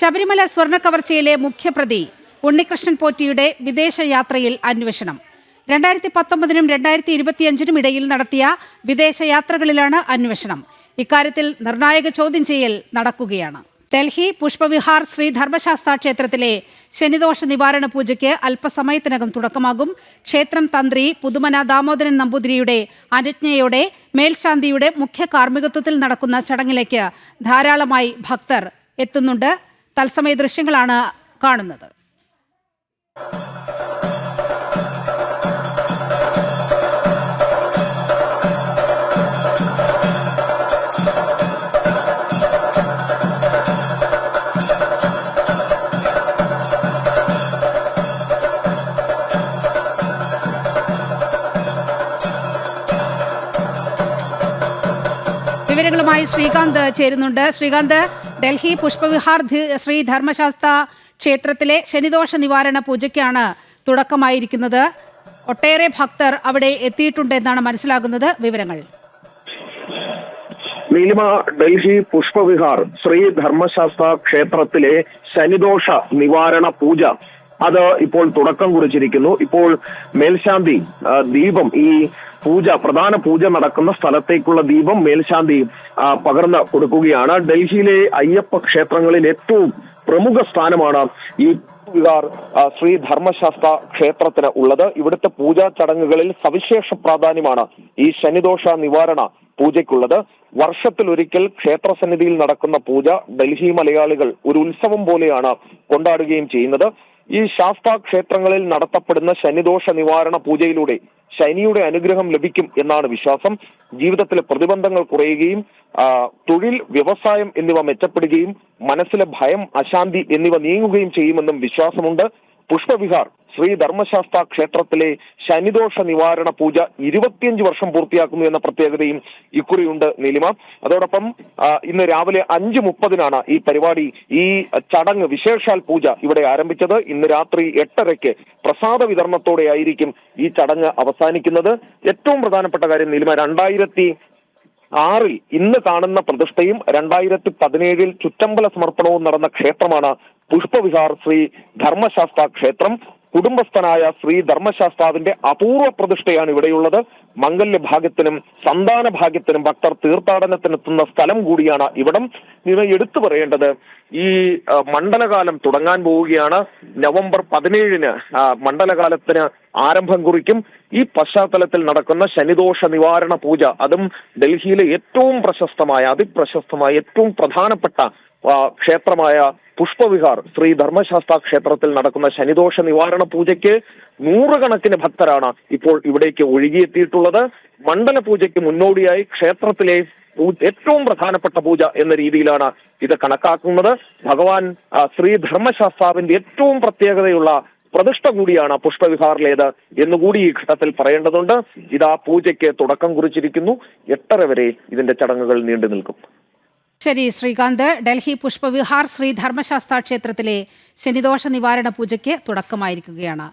ശബരിമല സ്വർണ കവർച്ചയിലെ മുഖ്യപ്രതി ഉണ്ണികൃഷ്ണൻ പോറ്റിയുടെ വിദേശയാത്രയിൽ അന്വേഷണം. രണ്ടായിരത്തി പത്തൊമ്പതിനും രണ്ടായിരത്തി ഇരുപത്തിയഞ്ചിനും ഇടയിൽ നടത്തിയ വിദേശയാത്രകളിലാണ് അന്വേഷണം. ഇക്കാര്യത്തിൽ നിർണായക ചോദ്യം ചെയ്യൽ നടക്കുകയാണ്. ഡൽഹി പുഷ്പവിഹാർ ശ്രീ ധർമ്മശാസ്ത്ര ക്ഷേത്രത്തിലെ ശനിദോഷ നിവാരണ പൂജയ്ക്ക് അല്പസമയത്തിനകം തുടക്കമാകും. ക്ഷേത്രം തന്ത്രി പുതുമന ദാമോദരൻ നമ്പൂതിരിയുടെ അനുജ്ഞയോടെ മേൽശാന്തിയുടെ മുഖ്യ കാർമ്മികത്വത്തിൽ നടക്കുന്ന ചടങ്ങിലേക്ക് ധാരാളമായി ഭക്തർ എത്തുന്നുണ്ട്. തത്സമയ ദൃശ്യങ്ങളാണ് കാണുന്നത്. വിവരങ്ങളുമായി ശ്രീകാന്ത് ചേരുന്നുണ്ട്. ശ്രീകാന്ത് ഡൽഹി പുഷ്പവിഹാർ ശ്രീ ധർമ്മശാസ്ത്ര ക്ഷേത്രത്തിലെ ശനിദോഷ നിവാരണ പൂജയ്ക്കാണ് തുടക്കമായിരിക്കുന്നത്. ഒട്ടേറെ ഭക്തർ അവിടെ എത്തിയിട്ടുണ്ട് എന്നാണ് മനസ്സിലാകുന്നത്. വിവരങ്ങൾ. നീലിമ ഡൽഹി പുഷ്പവിഹാർ ശ്രീ ധർമ്മശാസ്ത്ര ക്ഷേത്രത്തിലെ ശനിദോഷ നിവാരണ പൂജ അത് ഇപ്പോൾ തുടക്കം കുറിച്ചിരിക്കുന്നു. ഇപ്പോൾ മേൽശാന്തി ദീപം ഈ പൂജ പ്രധാന പൂജ നടക്കുന്ന സ്ഥലത്തേക്കുള്ള ദീപം മേൽശാന്തി പകർന്ന് കൊടുക്കുകയാണ്. ഡൽഹിയിലെ അയ്യപ്പ ക്ഷേത്രങ്ങളിൽ ഏറ്റവും പ്രമുഖ സ്ഥാനമാണ് ഈ ശ്രീ ധർമ്മശാസ്ത്ര ക്ഷേത്രത്തിന് ഉള്ളത്. ഇവിടുത്തെ പൂജാ ചടങ്ങുകളിൽ സവിശേഷ പ്രാധാന്യമാണ് ഈ ശനിദോഷ നിവാരണ പൂജയ്ക്കുള്ളത്. വർഷത്തിൽ വർഷത്തിലൊരിക്കൽ ക്ഷേത്രസന്നിധിയിൽ നടക്കുന്ന പൂജ ഡൽഹി മലയാളികൾ ഒരു ഉത്സവം പോലെയാണ് കൊണ്ടാടുകയും ചെയ്യുന്നത്. ഈ ശാസ്ത്ര ക്ഷേത്രങ്ങളിൽ നടത്തപ്പെടുന്ന ശനിദോഷ നിവാരണ പൂജയിലൂടെ ശനിയുടെ അനുഗ്രഹം ലഭിക്കും എന്നാണ് വിശ്വാസം. ജീവിതത്തിലെ പ്രതിബന്ധങ്ങൾ കുറയുകയും തൊഴിൽ വ്യവസായം എന്നിവ മെച്ചപ്പെടുകയും മനസ്സിലെ ഭയം അശാന്തി എന്നിവ നീങ്ങുകയും ചെയ്യുമെന്നും വിശ്വാസമുണ്ട്. പുഷ്പവിഹാർ ശ്രീ ധർമ്മശാസ്ത്ര ക്ഷേത്രത്തിലെ ശനിദോഷ നിവാരണ പൂജ ഇരുപത്തിയഞ്ച് വർഷം പൂർത്തിയാക്കുന്നു എന്ന പ്രത്യേകതയും ഇക്കുറിയുണ്ട് നീലിമ. അതോടൊപ്പം ഇന്ന് രാവിലെ അഞ്ച് മുപ്പതിനാണ് ഈ പരിപാടി ഈ ചടങ്ങ് വിശേഷാൽ പൂജ ഇവിടെ ആരംഭിച്ചത്. ഇന്ന് രാത്രി എട്ടരയ്ക്ക് പ്രസാദ വിതരണത്തോടെ ആയിരിക്കും ഈ ചടങ്ങ് അവസാനിക്കുന്നത്. ഏറ്റവും പ്രധാനപ്പെട്ട കാര്യം നീലിമ രണ്ടായിരത്തി ആറിൽ ഇന്ന് കാണുന്ന പ്രതിഷ്ഠയും രണ്ടായിരത്തി പതിനേഴിൽ ചുറ്റമ്പല സമർപ്പണവും നടന്ന ക്ഷേത്രമാണ് പുഷ്പവിഹാർ ശ്രീ ധർമ്മശാസ്ത്ര ക്ഷേത്രം. കുടുംബസ്ഥനായ ശ്രീ ധർമ്മശാസ്താവിന്റെ അപൂർവ പ്രതിഷ്ഠയാണ് ഇവിടെയുള്ളത്. മംഗല്യ ഭാഗ്യത്തിനും സന്താന ഭാഗ്യത്തിനും ഭക്തർ തീർത്ഥാടനത്തിനെത്തുന്ന സ്ഥലം കൂടിയാണ് ഇവിടം. നിങ്ങൾ എടുത്തു പറയേണ്ടത് ഈ മണ്ഡലകാലം തുടങ്ങാൻ പോവുകയാണ്. നവംബർ പതിനേഴിന് മണ്ഡലകാലത്തിന് ആരംഭം കുറിക്കും. ഈ പശ്ചാത്തലത്തിൽ നടക്കുന്ന ശനിദോഷ നിവാരണ പൂജ അതും ഡൽഹിയിലെ ഏറ്റവും പ്രശസ്തമായ അതിപ്രശസ്തമായ ഏറ്റവും പ്രധാനപ്പെട്ട ക്ഷേത്രമായ പുഷ്പവിഹാർ ശ്രീ ധർമ്മശാസ്ത്ര ക്ഷേത്രത്തിൽ നടക്കുന്ന ശനിദോഷ നിവാരണ പൂജയ്ക്ക് നൂറുകണക്കിന് ഭക്തരാണ് ഇപ്പോൾ ഇവിടേക്ക് ഒഴുകിയെത്തിയിട്ടുള്ളത്. മണ്ഡല പൂജയ്ക്ക് മുന്നോടിയായി ക്ഷേത്രത്തിലെ ഏറ്റവും പ്രധാനപ്പെട്ട പൂജ എന്ന രീതിയിലാണ് ഇത് കണക്കാക്കുന്നത്. ഭഗവാൻ ശ്രീ ധർമ്മശാസ്താവിന്റെ ഏറ്റവും പ്രത്യേകതയുള്ള പ്രതിഷ്ഠ കൂടിയാണ് പുഷ്പവിഹാറിലേത് എന്നുകൂടി ഈ ഘട്ടത്തിൽ പറയേണ്ടതുണ്ട്. ഇതാ പൂജയ്ക്ക് തുടക്കം കുറിച്ചിരിക്കുന്നു. എട്ടര വരെ ഇതിന്റെ ചടങ്ങുകൾ നീണ്ടു നിൽക്കും ശരി ശ്രീകാന്ത്. ഡൽഹി പുഷ്പവിഹാർ ശ്രീ ധർമ്മശാസ്ത്ര ക്ഷേത്രത്തിലെ ശനിദോഷ നിവാരണ പൂജയ്ക്ക് തുടക്കമായിരിക്കുകയാണ്.